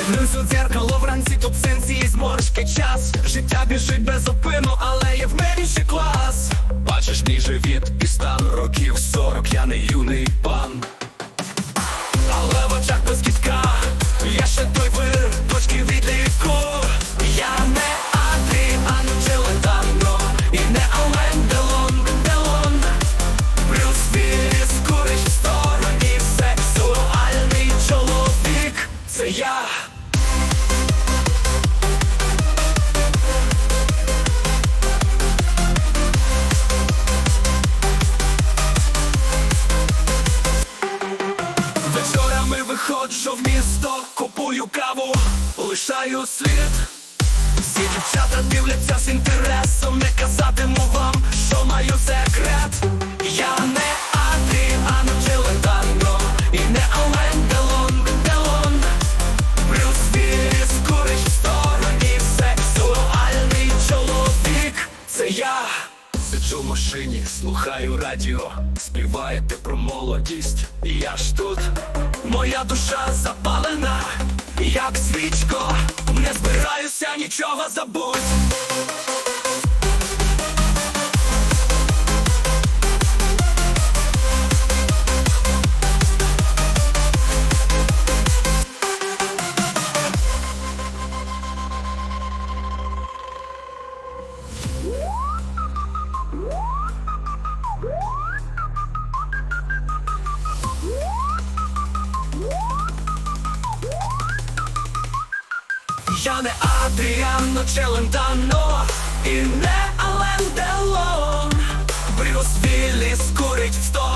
Дивлюсь у дзеркало вранці, тут сенсі і зморшки час. Життя біжить без опину, але є в мене ще клас. Бачиш, мій живіт і стан років сорок, я не юний. Вечорами в місто, купую каву, лишаю слід. Всі дівчата дивляться з інтересом, не казатиму вам, що маю секрет. Я не Адріан Челентано і не Ален Делон, Делон. Брюс Вілліс курить в стороні, сексуальний чоловік. Це я. Сиджу в машині, слухаю радіо, співаєте про молодість, і я ж тут, моя душа запалена, як свічко, не збираюся нічого забудь. Я не Адріано Челентано і не Ален Делон. Брюс Вілліс курить в стороні